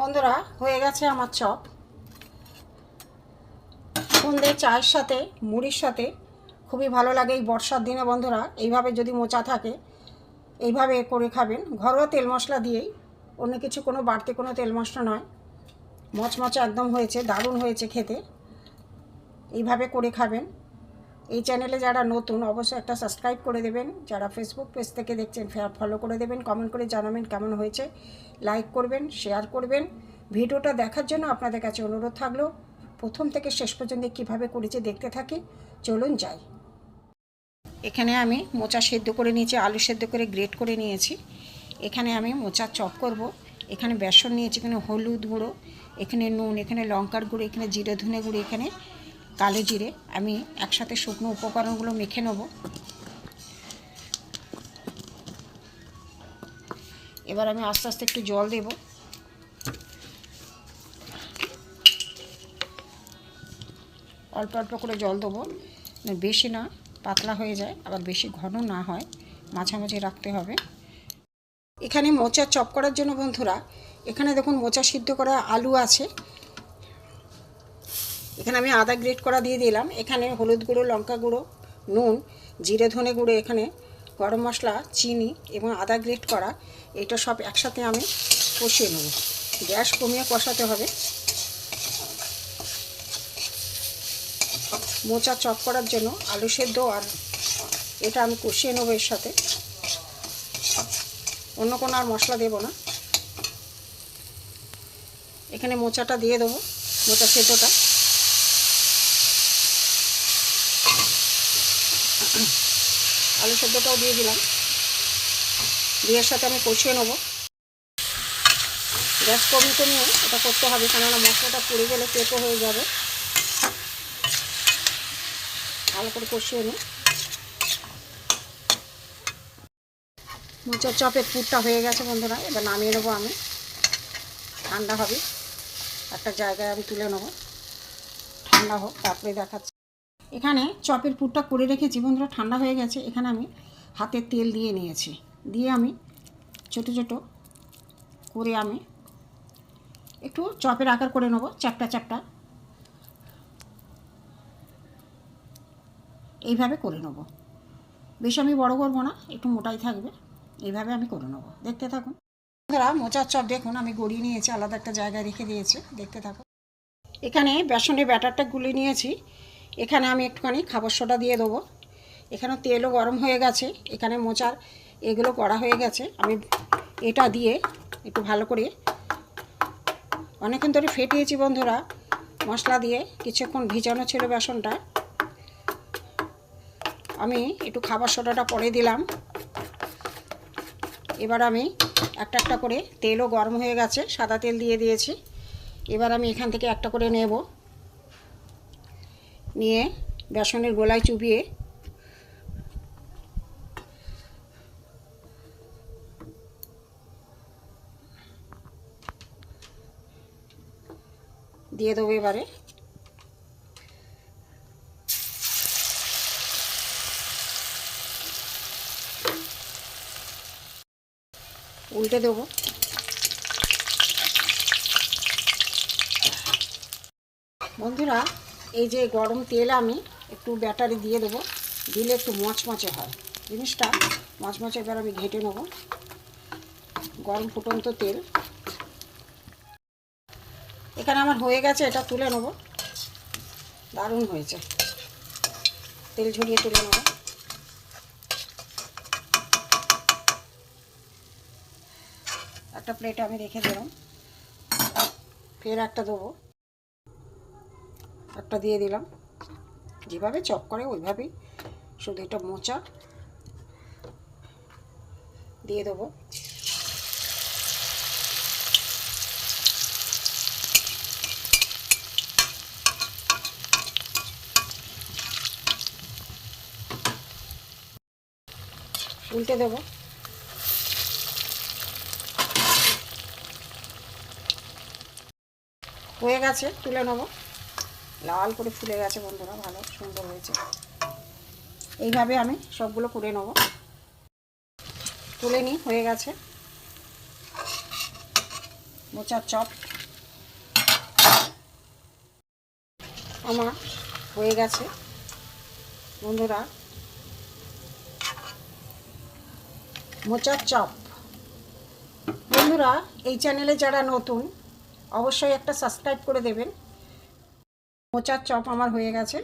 বন্ধুরা, হয়ে গেছে আমার চপ। সন্ধ্যে চায়ের সাথে, মুড়ির সাথে খুবই ভালো লাগে এই বর্ষার দিনে বন্ধুরা। এইভাবে যদি মোচা থাকে, এইভাবে করে খাবেন। ঘরোয়া তেল মশলা দিয়েই, অন্য কিছু কোনো বাড়তি কোনো তেল মশলা নয়। মচমচা একদম হয়েছে, দারুণ হয়েছে খেতে। এইভাবে করে খাবেন। এই চ্যানেলে যারা নতুন, অবশ্যই একটা সাবস্ক্রাইব করে দেবেন। যারা ফেসবুক পেজ থেকে দেখছেন ফলো করে দেবেন কমেন্ট করে জানাবেন কেমন হয়েছে। লাইক করবেন শেয়ার করবেন। ভিডিওটা দেখার জন্য আপনাদের কাছে অনুরোধ থাকল, প্রথম থেকে শেষ পর্যন্ত কীভাবে করেছি দেখতে থাকি। চলুন যাই। এখানে আমি মোচা সেদ্ধ করে নিয়েছি, আলু সেদ্ধ করে গ্রেট করে নিয়েছি। এখানে আমি মোচার চপ করব। এখানে বেসন নিয়েছি, এখানে হলুদ গুঁড়ো, এখানে নুন, এখানে লঙ্কার গুঁড়ো, এখানে জিরে ধনে গুঁড়ো, এখানে কালো জিরে আমি একসাথে শুকনো উপকরণগুলো মেখে নেব। এবার আমি আস্তে আস্তে একটু জল দেব। অল্প অল্প করে জল দেবো। বেশি না, পাতলা হয়ে যায়, আবার বেশি ঘন না হয়, মাঝামাঝি রাখতে হবে। এখানে মোচা চপ করার জন্য বন্ধুরা, এখানে দেখুন মোচা সিদ্ধ করা আলু আছে। এখানে আমি আদা গ্রেট করা দিয়ে দিলাম। এখানে হলুদ গুঁড়ো, লঙ্কা গুঁড়ো, নুন, জিরে, ধনে গুঁড়ো, এখানে গরম মশলা, চিনি এবং আদা গ্রেট করা। এটা সব একসাথে আমি কষিয়ে নেব। গ্যাস কমিয়ে কষাতে হবে। মোচা চপ করার জন্য আলু সেদ্ধ আর এটা আমি কষিয়ে নেব এর সাথে। অন্য কোনো আর মশলা দেবো না। এখানে মোচাটা দিয়ে দেবো, মোচা সেদ্ধটা। আলু সেদ্ধটাও দিয়ে দিলাম। বিয়ের সাথে আমি কষিয়ে নেব। গ্যাস কমিয়ে কমিয়ে এটা করতে হবে, কেননা মশলাটা পুড়ে গেলে পেঁপো হয়ে যাবে। ভালো করে কষিয়ে নিই। মোচার চপের পুরটা হয়ে গেছে বন্ধুরা, এবার নামিয়ে নেব আমি। ঠান্ডা হবে। একটা জায়গায় আমি তুলে নেব। ঠান্ডা হোক, তারপরে দেখাচ্ছি। এখানে চপের পুরটা করে রেখেছি বন্ধুরা ঠান্ডা হয়ে গেছে, এখানে আমি হাতে তেল দিয়ে নিয়েছি। দিয়ে আমি ছোটো ছোটো করে আমি একটু চপের আকার করে নেব, চ্যাপটা চ্যাপটা। এইভাবে করে নেব। বেশি আমি বড় করব না, একটু মোটাই থাকবে, এইভাবে আমি করে নেব। দেখতে থাকুন। বন্ধুরা, মোচার চপ দেখুন, আমি গড়িয়ে নিয়েছি, আলাদা একটা জায়গায় রেখে দিয়েছি, দেখতে থাকুন। এখানে বেসনের ব্যাটারটা গুলে নিয়েছি এখানে আমি একটুখানি খাবার সোডা দিয়ে দেবো। এখানে তেলও গরম হয়ে গেছে। এখানে মোচার এগুলো করা হয়ে গেছে। আমি এটা দিয়ে একটু ভালো করে অনেকক্ষণ ধরে ফেটিয়েছি বন্ধুরা। মশলা দিয়ে কিছুক্ষণ ভিজানো ছিল বেসনটা। আমি একটু খাবার সোডাটা পরে দিলাম। এবার আমি একটা একটা করে তেলও গরম হয়ে গেছে। সাদা তেল দিয়ে দিয়েছি। এবার আমি এখান থেকে একটা করে নেব। নিয়ে বেসনের গোলায় চুবিয়ে দিয়ে দেবো এবারে। উল্টে দেবো। বন্ধুরা এই যে গরম তেল আমি একটু ব্যাটারি দিয়ে দেবো, দিলে একটু মচমচে হয়। জিনিসটা মচমচে এবার আমি ঘেটে নেব। গরম ফুটন্ত তেল। এখানে আমার হয়ে গেছে, এটা তুলে নেব। দারুণ হয়েছে। তেল ঝরিয়ে তুলে নেব। একটা প্লেটে আমি রেখে দিলাম। ফের একটা দেবো। একটা দিয়ে দিলাম। যেভাবে চপ করে ওইভাবেই শুধু এটা মোচা দিয়ে দেবো। উল্টে দেবো। হয়ে গেছে, তুলে নেব। লাল করে ফুলে গেছে বন্ধুরা, ভালো, সুন্দর হয়েছে। এইভাবে আমি সবগুলো করে নেব। তুলে নিই হয়ে গেছে। মোচার চপ। আমার হয়ে গেছে। বন্ধুরা, মোচার চপ। বন্ধুরা, এই চ্যানেলে যারা নতুন, অবশ্যই একটা সাবস্ক্রাইব করে দেবেন। মোচার চপ আমার হয়ে গেছে।